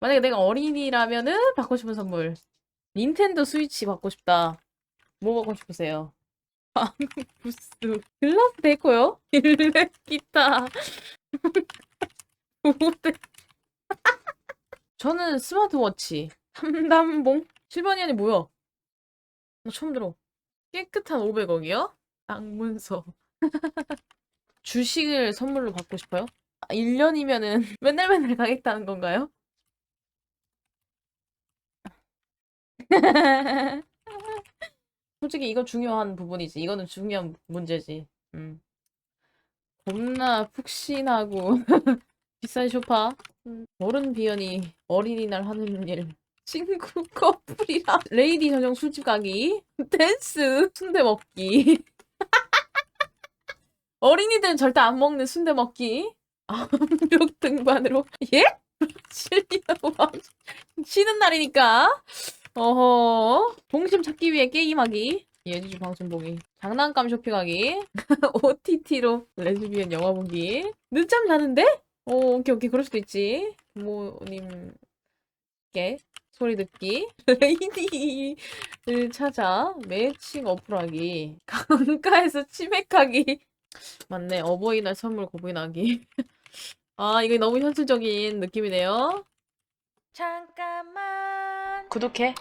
만약에 내가 어린이라면은 받고 싶은 선물. 닌텐도 스위치 받고 싶다. 뭐 받고 싶으세요? 아, 부스. 글라스 데코요? 일렉 기타. 무대. 저는 스마트워치. 삼단봉? 7번이 아니 뭐야? 나 처음 들어. 깨끗한 500억이요? 악문서. 주식을 선물로 받고 싶어요? 1년이면은 맨날 맨날 가겠다는 건가요? 솔직히 이거 중요한 부분이지. 이거는 중요한 문제지. 음. 겁나 푹신하고 비싼 쇼파. 음, 어른 비연이 어린이날 하는 일. 친구 커플이랑 레이디 전용 술집 가기. 댄스. 순대 먹기. 어린이들은 절대 안 먹는 순대 먹기. 암벽 등반으로. 예? 쉬는 날이니까. 어허. 동심 찾기 위해 게임하기. 예지주 방송 보기. 장난감 쇼핑하기. OTT로 레즈비언 영화 보기. 늦잠 자는데? 오, 오케이, 오케이. 그럴 수도 있지. 부모님께 소리 듣기. 레이디를 찾아 매칭 어플하기. 강가에서 치맥하기. 맞네. 어버이날 선물 고민하기. 아, 이거 너무 현실적인 느낌이네요. 잠깐만. 구독해.